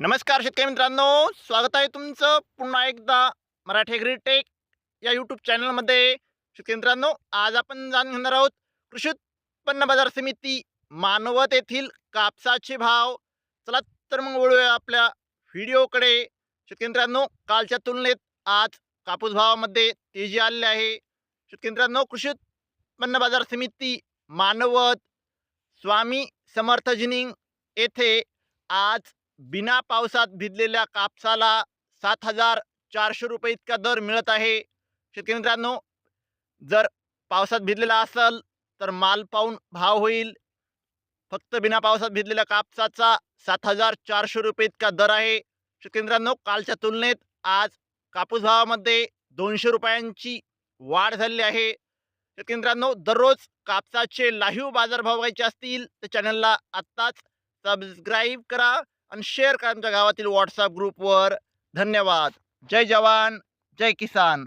नमस्कार शेतकरी मित्रांनो स्वागत आहे तुमचं पुन्हा एकदा मराठी ॲग्रीटेक या यूट्यूब चॅनलमध्ये शेतकरी मित्रांनो आज आपण जाणून घेणार आहोत कृषी उत्पन्न बाजार समिती मानवत येथील कापसाचे भाव. चला तर मग वळूया आपल्या व्हिडिओकडे. शेतकरी मित्रांनो कालच्या तुलनेत आज कापूस भावामध्ये तेजी आलेली आहे. शेतकरी मित्रांनो कृषी उत्पन्न बाजार समिती मानवत स्वामी समर्थ जिनिंग येथे आज बिना पावसात भिजलेल्या कापसाला सात हजार चारशे रुपये इतका दर मिळत आहे. शेतकरी मित्रांनो जर पावसात भिजलेला असेल तर माल पाहून भाव होईल. फक्त बिना पावसात भिजलेल्या कापसाचा सात हजार चारशे रुपये इतका दर आहे. शेतकरी मित्रांनो कालच्या तुलनेत आज कापूस भावामध्ये दोनशे रुपयांची वाढ झालेली आहे. शेतकरी मित्रांनो दररोज कापसाचे लाईव्ह बाजारभाव व्हायचे असतील तर चॅनलला आत्ताच सबस्क्राईब करा. आणि शेअर करा आमच्या गावातील व्हॉट्सअप ग्रुपवर धन्यवाद. जय जवान जय किसान.